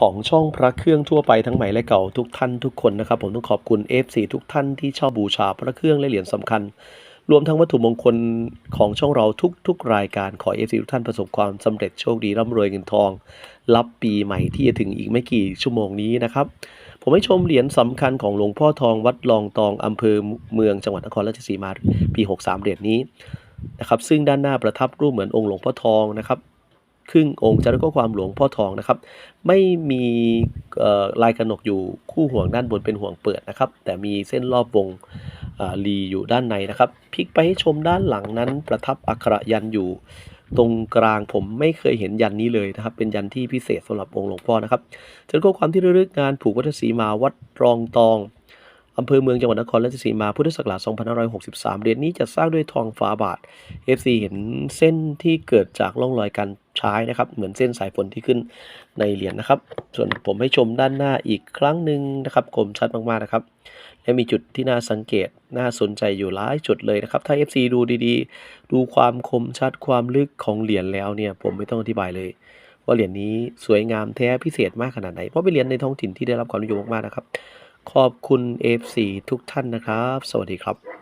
ของช่องพระเครื่องทั่วไปทั้งใหม่และเก่าทุกท่านทุกคนนะครับ ผมต้องขอบคุณ F4 ทุกท่านที่ช่าบูชาพระเครื่องและเหรียญสำคัญ รวมทั้งวัตถุมงคลของช่องเราทุกๆ รายการขอ F4 ทุกท่านประสบความสำเร็จโชคดีร่ำรวยเงินทอง รับปีใหม่ที่จะถึงอีกไม่กี่ชั่วโมงนี้นะครับ ผมให้ชมเหรียญสำคัญของหลวงพ่อทองวัดลองตองอำเภอเมืองจังหวัดนครราชสีมาปี 63 เหรียญนี้นะครับซึ่งด้านหน้าประทับรูปเหมือนองค์หลวงพ่อทองนะครับ ครึ่งองค์จะแล้วก็ความหลวงพ่อทองนะครับ ไม่มีลายกระหนกอยู่คู่ห่วงด้านบนเป็นห่วงเปิดนะครับ แต่มีเส้นรอบวงอ่าลีอยู่ด้านในนะครับพลิกไปให้ชมด้านหลังนั้น ประทับอักขระยันอยู่ตรงกลางผมไม่เคยเห็นยันนี้เลยนะครับ เป็นยันที่พิเศษสำหรับองค์หลวงพ่อนะครับจนข้อความที่ระลึกงานผูกวัฒศีมาวัดรองตอง อำเภอเมืองจังหวัดนครราชสีมาพุทธศักราช2563 เหรียญนี้จะสร้างด้วยทองฝาบาท FC เห็นเส้นที่เกิดจากร่องรอยการใช้นะครับ เหมือนเส้นสายฝนที่ขึ้นในเหรียญนะครับ ส่วนผมให้ชมด้านหน้าอีกครั้งหนึ่งนะครับคมชัดมากๆนะครับ และมีจุดที่น่าสังเกตน่าสนใจอยู่หลายจุดเลยนะครับ ถ้า FC ดูดีๆ ดูความคมชัดความลึกของเหรียญแล้วเนี่ยผมไม่ต้องอธิบายเลยว่าเหรียญนี้สวยงามแท้พิเศษมากขนาดไหน เพราะเป็นเหรียญในท้องถิ่นที่ได้รับความนิยมมากๆนะครับ ขอบคุณ FC ทุกท่านนะครับ สวัสดีครับ